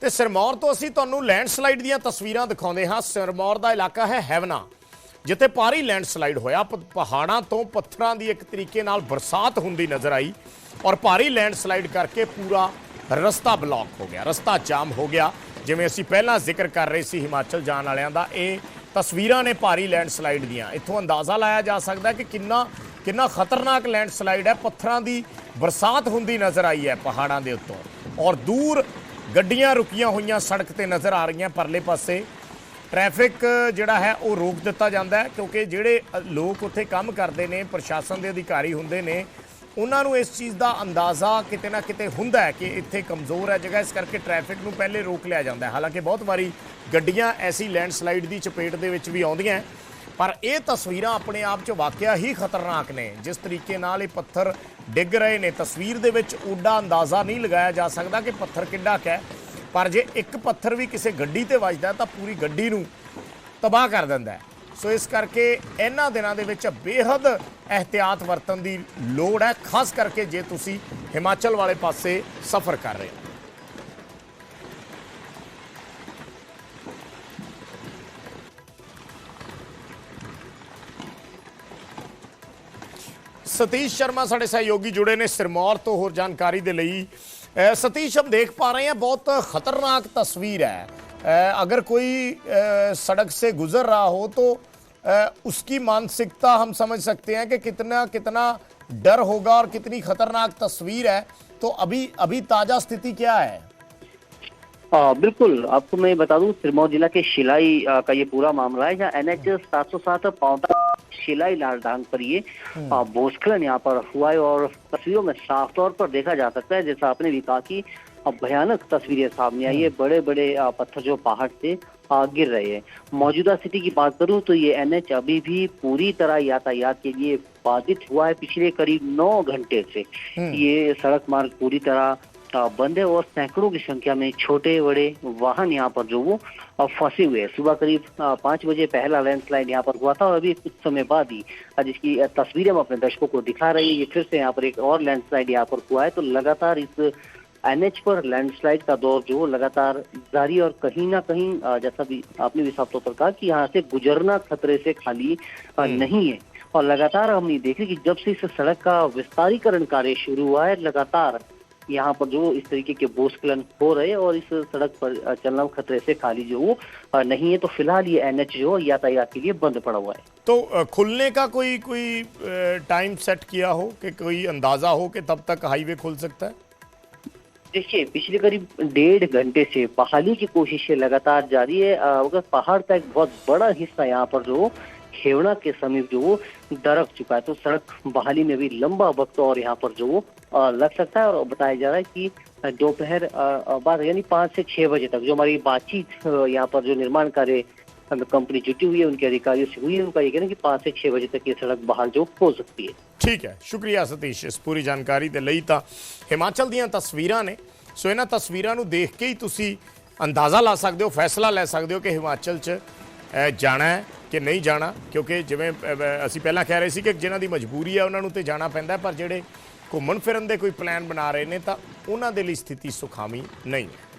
ਤੇ ਸਿਰਮੌਰ ਤੋਂ ਅਸੀਂ ਤੁਹਾਨੂੰ ਲੈਂਡਸਲਾਈਡ ਦੀਆਂ ਤਸਵੀਰਾਂ ਦਿਖਾਉਂਦੇ ਹਾਂ। ਸਿਰਮੌਰ ਦਾ ਇਲਾਕਾ ਹੈ ਹੈਵਨਾ, ਜਿੱਥੇ ਭਾਰੀ ਲੈਂਡਸਲਾਈਡ ਹੋਇਆ। ਪ- ਪਹਾੜਾਂ ਤੋਂ ਪੱਥਰਾਂ ਦੀ ਇੱਕ ਤਰੀਕੇ ਨਾਲ ਬਰਸਾਤ ਹੁੰਦੀ ਨਜ਼ਰ ਆਈ ਔਰ ਭਾਰੀ ਲੈਂਡਸਲਾਈਡ ਕਰਕੇ ਪੂਰਾ ਰਸਤਾ ਬਲੌਕ ਹੋ ਗਿਆ, ਰਸਤਾ ਜਾਮ ਹੋ ਗਿਆ। ਜਿਵੇਂ ਅਸੀਂ ਪਹਿਲਾਂ ਜ਼ਿਕਰ ਕਰ ਰਹੇ ਸੀ ਹਿਮਾਚਲ ਜਾਣ ਵਾਲਿਆਂ ਦਾ, ਇਹ ਤਸਵੀਰਾਂ ਨੇ ਭਾਰੀ ਲੈਂਡਸਲਾਈਡ ਦੀਆਂ। ਇੱਥੋਂ ਅੰਦਾਜ਼ਾ ਲਾਇਆ ਜਾ ਸਕਦਾ ਕਿ ਕਿੰਨਾ ਕਿੰਨਾ ਖਤਰਨਾਕ ਲੈਂਡਸਲਾਈਡ ਹੈ। ਪੱਥਰਾਂ ਦੀ ਬਰਸਾਤ ਹੁੰਦੀ ਨਜ਼ਰ ਆਈ ਹੈ ਪਹਾੜਾਂ ਦੇ ਉੱਤੋਂ। ਔਰ ਦੂਰ ਗੱਡੀਆਂ ਰੁਕੀਆਂ ਹੋਈਆਂ ਸੜਕ ਤੇ ਨਜ਼ਰ ਆ ਰਹੀਆਂ ਪਰਲੇ ਪਾਸੇ। ਟ੍ਰੈਫਿਕ ਜਿਹੜਾ ਹੈ ਉਹ ਰੋਕ ਦਿੱਤਾ ਜਾਂਦਾ ਹੈ ਕਿਉਂਕਿ ਜਿਹੜੇ ਲੋਕ ਉੱਥੇ ਕੰਮ ਕਰਦੇ ਨੇ, ਪ੍ਰਸ਼ਾਸਨ ਦੇ ਅਧਿਕਾਰੀ ਹੁੰਦੇ ਨੇ, ਉਹਨਾਂ ਨੂੰ ਇਸ ਚੀਜ਼ ਦਾ ਅੰਦਾਜ਼ਾ ਕਿਤੇ ਨਾ ਕਿਤੇ ਹੁੰਦਾ ਹੈ ਕਿ ਇੱਥੇ ਕਮਜ਼ੋਰ ਹੈ ਜਗ੍ਹਾ, ਇਸ ਕਰਕੇ ਟ੍ਰੈਫਿਕ ਨੂੰ ਪਹਿਲੇ ਰੋਕ ਲਿਆ ਜਾਂਦਾ ਹੈ। ਹਾਲਾਂਕਿ ਬਹੁਤ ਵਾਰੀ ਗੱਡੀਆਂ ਐਸੀ ਲੈਂਡਸਲਾਈਡ ਦੀ ਚਪੇਟ ਦੇ ਵਿੱਚ ਵੀ ਆਉਂਦੀਆਂ ਪਰ ਇਹ ਤਸਵੀਰਾਂ ਆਪਣੇ ਆਪ 'ਚ ਵਾਕਿਆ ਹੀ ਖਤਰਨਾਕ ਨੇ। ਜਿਸ ਤਰੀਕੇ ਨਾਲ ਇਹ ਪੱਥਰ ਡਿੱਗ ਰਹੇ ਨੇ, ਤਸਵੀਰ ਦੇ ਵਿੱਚ ਓਡਾ ਅੰਦਾਜ਼ਾ ਨਹੀਂ ਲਗਾਇਆ ਜਾ ਸਕਦਾ ਕਿ ਪੱਥਰ ਕਿੱਡਾ ਕੁ ਹੈ। ਪਰ ਜੇ ਇੱਕ ਪੱਥਰ ਵੀ ਕਿਸੇ ਗੱਡੀ ਤੇ ਵੱਜਦਾ ਤਾਂ ਪੂਰੀ ਗੱਡੀ ਨੂੰ ਤਬਾਹ ਕਰ ਦਿੰਦਾ ਹੈ। ਸੋ ਇਸ ਕਰਕੇ ਇਹਨਾਂ ਦਿਨਾਂ ਦੇ ਵਿੱਚ ਬੇਹੱਦ ਅਹਤਿਆਤ ਵਰਤਣ ਦੀ ਲੋੜ ਹੈ। ਖਾਸ ਕਰਕੇ ਜੇ ਤੁਸੀਂ ਹਿਮਾਚਲ ਵਾਲੇ ਪਾਸੇ ਸਫ਼ਰ ਕਰ ਰਹੇ ਹੋ। ਸਤੀਸ਼ ਸ਼ਰਮਾ ਸਾਡੇ ਸਹਿਯੋਗੀ ਜੁੜੇ ਨੇ ਸਿਰਮੌਰ ਤੋਂ ਹੋਰ ਜਾਣਕਾਰੀ ਦੇ ਲਈ ਅ, ਸਤੀਸ਼ हम देख पा रहे हैं बहुत खतरनाक तस्वीर है अ, अगर कोई अ, सड़क से गुजर रहा हो तो अ, उसकी मानसिकता हम समझ सकते हैं कि कितना कितना डर होगा और कितनी खतरनाक तस्वीर है तो अभी अभी ताजा स्थिति क्या है आ, बिल्कुल आपको मैं बता दूँ सिरमौर जिला के शिलाई आ, का ये पूरा मामला है जहाँ एन एच सात सौ सात पावटा शिलाई लालडांग पर ये भूस्खलन यहाँ पर हुआ है और तस्वीरों में साफ़ तौर पर देखा जा सकता है जैसा आपने भी कहा कि भयानक तस्वीरें सामने आई है बड़े बड़े पत्थर जो पहाड़ से गिर रहे हैं। मौजूदा स्थिति की बात करूँ तो ये एन एच अभी भी पूरी तरह यातायात के लिए बाधित हुआ है पिछले करीब नौ घंटे से। ये सड़क मार्ग पूरी तरह बंद और सैकड़ों की संख्या में छोटे बड़े वाहन यहाँ पर जो वो फंसे हुए हैं। सुबह करीब पाँच बजे पहला लैंडस्लाइड यहाँ पर हुआ था और अभी कुछ समय बाद ही जिसकी तस्वीरें हम अपने दर्शकों को दिखा रहे है। ये फिर से यहाँ पर एक और लैंडस्लाइड यहाँ पर हुआ है। तो लगातार इस एनएच पर लैंडस्लाइड का दौर जो लगातार जारी और कहीं ना कहीं जैसा भी आपने भी साफ़ तौर पर कहा कि यहाँ से गुजरना खतरे से खाली नहीं है। और लगातार हम ये देखें कि जब से इस सड़क का विस्तारीकरण कार्य शुरू हुआ है लगातार यहाँ पर जो इस तरीके के भूस्खलन हो रहे और इस सड़क पर चलना खतरे से खाली जो वो नहीं है तो फ़िलहाल ये एनएच जो यातायात के लिए बंद पड़ा हुआ है। तो खुलने का कोई कोई टाइम सेट किया हो कि कोई अंदाज़ा हो कि तब तक हाईवे खुल सकता है? देखिए पिछले करीब डेढ़ घंटे से बहाली की कोशिशें लगातार जारी है। अगर पहाड़ का एक बहुत बड़ा हिस्सा यहाँ पर जो खेवड़ा के समीप जो वो दरक चुका है तो सड़क बहाली में भी लंबा वक्त और यहाँ पर जो वो अ, लग सकता है और बताया जा रहा है कि अ, दोपहर अ, अ, बाद यानी पाँच से छह बजे तक जो हमारी बातचीत अ, यहाँ पर जो निर्माण कार्य हमें कंपनी जुटी हुई है उनके अधिकारियों से हुई है उनका ये कहना है कि पाँच से छह बजे तक ये सड़क बहाल जो हो सकती है ਠੀਕ ਹੈ ਸ਼ੁਕਰੀਆ ਸਤੀਸ਼ ਇਸ ਪੂਰੀ ਜਾਣਕਾਰੀ ਦੇ ਲਈ ਤਾਂ ਹਿਮਾਚਲ ਦੀਆਂ ਤਸਵੀਰਾਂ ਨੇ ਸੋ ਇਹਨਾਂ ਤਸਵੀਰਾਂ ਨੂੰ ਦੇਖ ਕੇ ਹੀ ਤੁਸੀਂ ਅੰਦਾਜ਼ਾ ਲਾ ਸਕਦੇ ਹੋ ਫੈਸਲਾ ਲੈ ਸਕਦੇ ਹੋ ਕਿ ਹਿਮਾਚਲ 'ਚ ਅ, ਜਾਣਾ ਹੈ ਕਿ ਨਹੀਂ ਜਾਣਾ, ਕਿਉਂਕਿ ਜਿਵੇਂ ਅਸੀਂ ਪਹਿਲਾਂ ਕਹਿ ਰਹੇ ਸੀ ਕਿ ਜਿਨ੍ਹਾਂ ਦੀ ਮਜਬੂਰੀ ਹੈ ਉਹਨਾਂ ਨੂੰ ਤੇ ਜਾਣਾ ਪੈਂਦਾ, ਪਰ ਜਿਹੜੇ ਘੁੰਮਣ ਫਿਰਨ ਦੇ ਕੋਈ ਪਲਾਨ ਬਣਾ ਰਹੇ ਨੇ, ਤਾਂ ਉਹਨਾਂ ਦੇ ਲਈ ਸਥਿਤੀ ਸੁਖਾਵੀਂ ਨਹੀਂ ਹੈ।